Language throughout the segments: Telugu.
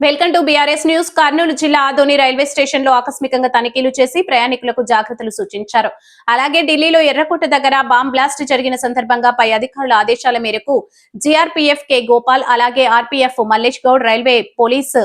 Welcome to BRS news. Kurnool జిల్లా ఆదోని రైల్వే స్టేషన్లో ఆకస్మికంగా తనిఖీలు చేసి ప్రయాణికులకు జాగ్రత్తలు సూచించారు. అలాగే ఢిల్లీలో ఎర్రకోట దగ్గర బాంబ్ బ్లాస్ట్ జరిగిన సందర్భంగా పై అధికారుల ఆదేశాల మేరకు జీఆర్పీఎఫ్ కె గోపాల్ అలాగే RPF Mallesh Goud railway police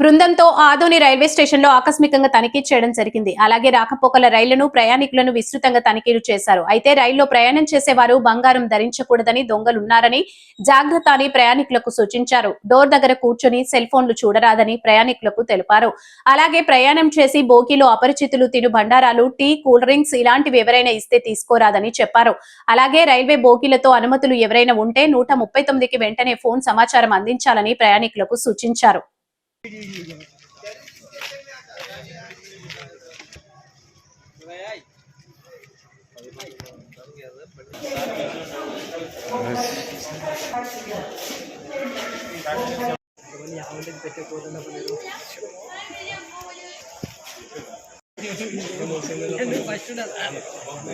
బృందంతో ఆదోని రైల్వే స్టేషన్లో ఆకస్మికంగా తనిఖీ చేయడం జరిగింది. అలాగే రాకపోకల రైళ్ళను ప్రయాణికులను విస్తృతంగా తనిఖీలు చేశారు. అయితే రైల్లో ప్రయాణం చేసేవారు బంగారం ధరించకూడదని దొంగలున్నారని జాగ్రత్త అని ప్రయాణికులకు సూచించారు. డోర్ దగ్గర కూర్చొని సెల్ ఫోన్లు చూడరాదని ప్రయాణికులకు తెలిపారు. అలాగే ప్రయాణం చేసి బోకీలు అపరిచితులు తిను బండారాలు టీ కూల్ డ్రింక్స్ ఇలాంటివి ఎవరైనా ఇస్తే తీసుకోరాదని చెప్పారు. అలాగే రైల్వే బోకీలతో అనుమతులు ఎవరైనా ఉంటే నూట ముప్పై తొమ్మిదికి వెంటనే ఫోన్ సమాచారం అందించాలని ప్రయాణికులకు సూచించారు. ini yang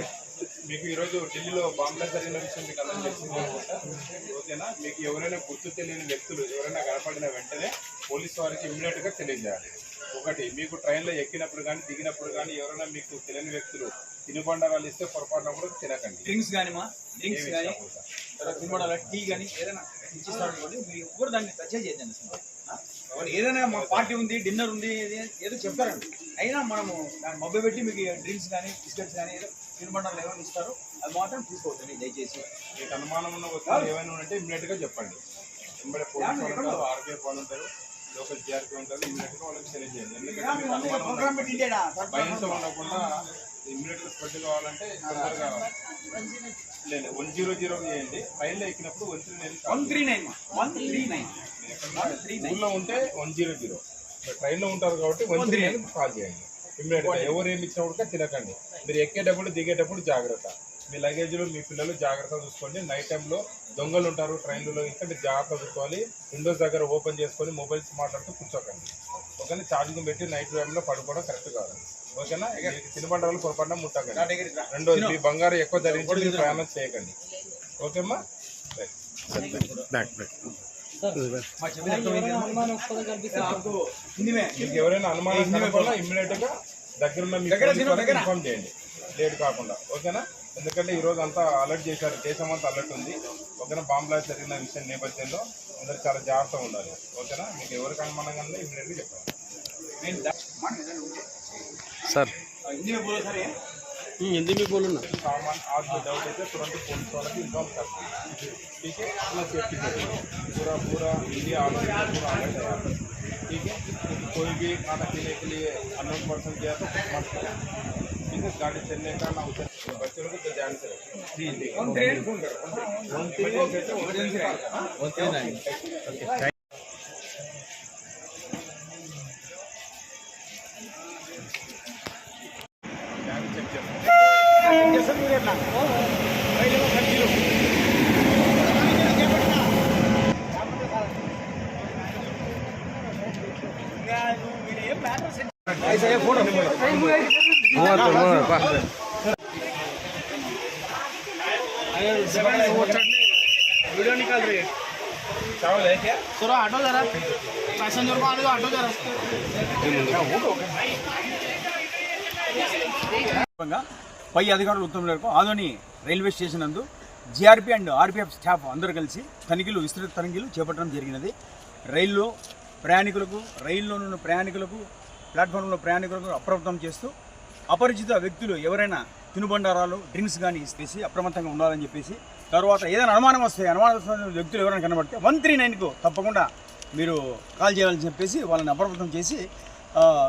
mau మీకు ఈరోజు ఢిల్లీలో బాంబులో జరిగిన విషయం మీకు అందరూ తెలిసిందే అనుకుంటా. ఓకేనా? మీకు ఎవరైనా గుర్తు తెలియని వ్యక్తులు ఎవరైనా కనపడిన వెంటనే పోలీస్ వారికి ఇమ్మీడియట్గా తెలియజేయాలి. ఒకటి మీకు ట్రైన్లో ఎక్కినప్పుడు కానీ దిగినప్పుడు కానీ ఎవరైనా మీకు తెలియని వ్యక్తులు తినుబండారాలు ఇస్తే పొరపాటున కూడా తినకండి. డ్రింక్స్ కానీ మా డ్రింక్స్ కానీ తినబడాల టీ కానీ ఏదైనా ఇచ్చిస్తారు అనుకోండి మీరు ఎవరు దాన్ని టచ్? ఎవరు ఏదైనా మా పార్టీ ఉంది డిన్నర్ ఉంది ఏది- ఏదో చెప్తారండి అయినా మనము దాన్ని మబ్బు పెట్టి మీకు డ్రింక్స్ కానీ బిస్కెట్స్ కానీ ఏదో తినబడాలు ఏమైనా ఇస్తారు అది మాత్రం తీసుకోవద్దండి దయచేసి. మీకు అనుమానం ఉన్న వస్తువులు ఏమైనా ఉంటే ఇమ్మీడియట్గా చెప్పండి. ఇమ్మడి పోలీస్ ఉంటారు వాళ్ళు ఉంటారు లోకల్ జిఆర్పీ ఉంటారు ఇమ్మీడియట్గా వాళ్ళకి ఎందుకంటే భయంతో ఉండకుండా ఇమ్మీడియట్ స్ప్రెడ్ కావాలంటే తొందరగా లేదు వన్ జీరో జీరో చేయండి. రైల్లో ఎక్కినప్పుడు one three nine one three nine one three nine one three nine. ఊళ్ళో ఉంటే వన్ జీరో జీరో ట్రైన్లో ఉంటారు కాబట్టి వన్ త్రీ నైన్ కాల్ చేయండి. ఇమ్మీడియట్గా ఎవరు ఏమి ఇచ్చినా కూడా తినకండి. మీరు ఎక్కేటప్పుడు దిగేటప్పుడు జాగ్రత్త. మీ లగేజ్లు మీ పిల్లలు జాగ్రత్త చూసుకోండి. నైట్ టైంలో దొంగలు ఉంటారు ట్రైన్లలో ఇంకా మీరు జాగ్రత్త చూసుకోవాలి. విండోస్ దగ్గర ఓపెన్ చేసుకొని మొబైల్స్ మాట్లాడుతూ కూర్చోకండి. ఓకేనా? ఛార్జింగ్ పెట్టి నైట్ టైంలో పడుకోవడం కరెక్ట్ కాదు. ఓకేనా? మీకు తినబండారాలు పొరపాటున ముట్టకండి. రెండోది మీ బంగారం ఎక్కువ ధరించి మీరు ప్రయాణం చేయకండి. ఓకేమ్మా? ఎవరైనా అనుమానం కనపడినా ఇమ్మీడియట్గా దగ్గరున్న. ఇన్ఫార్మ్ చేయండి. లేట్ కాకుండా. ఓకేనా? ఎందుకంటే ఈ రోజు అంతా అలర్ట్ చేశారు. దేశం అంతా అలర్ట్ ఉంది. ఓకేనా? బాంబ్ బ్లాస్ట్ జరిగిన విషయం నేపథ్యంలో అందరు చాలా జాగ్రత్తగా ఉండాలి. ఓకేనా? మీకు ఎవరికి అనుమానం కానీ ఇమ్మీడియట్గా చెప్పండి సరే. हिंदी में बोलो ना सामान आज जो डाउट है तुरंत पुलिस वाला की इन्फॉर्म करते हैं ठीक है अपना सेफ्टी करेंगे पूरा पूरा इंडिया आगे पूरा आगे तैयार ठीक है कोई भी खाना पीने के लिए अनोन पर्सन गया तो मत करें ठीक है गाड़ी चलने का ना उधर बच्चों को तो ध्यान से रखें फ़ोन करो फ़ोन करो फ़ोन करो फ़ोन करो वीडियो निकाल रही है चावल है क्या सुनो हटो जरा पैसेंजर को आने दो हटो जरा పై అధికారులు ఉత్తర్వుల మేరకు ఆదోని రైల్వే స్టేషన్ నందు జీఆర్పీ అండ్ ఆర్పీఎఫ్ స్టాఫ్ అందరూ కలిసి తనిఖీలు విస్తృత తనిఖీలు చేపట్టడం జరిగినది. రైల్లో ప్రయాణికులకు రైల్లో ఉన్న ప్రయాణికులకు ప్లాట్ఫామ్లో ప్రయాణికులకు అప్రమత్తం చేస్తూ అపరిచిత వ్యక్తులు ఎవరైనా తినుబండారాలు డ్రింక్స్ కానీ ఇస్తేసి అప్రమత్తంగా ఉండాలని చెప్పేసి తర్వాత ఏదైనా అనుమానం వస్తే అనుమానం వ్యక్తులు ఎవరైనా కనబడితే వన్ త్రీ నైన్కు తప్పకుండా మీరు కాల్ చేయాలని చెప్పేసి వాళ్ళని అప్రమత్తం చేసి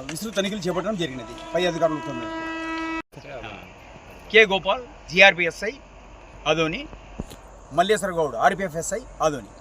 విస్తృత తనిఖీలు చేపట్టడం జరిగినది. పై అధికారులు ఉత్తర్వుల K Gopal GRPSI Adoni Malleshwara Goud RPFSI Adoni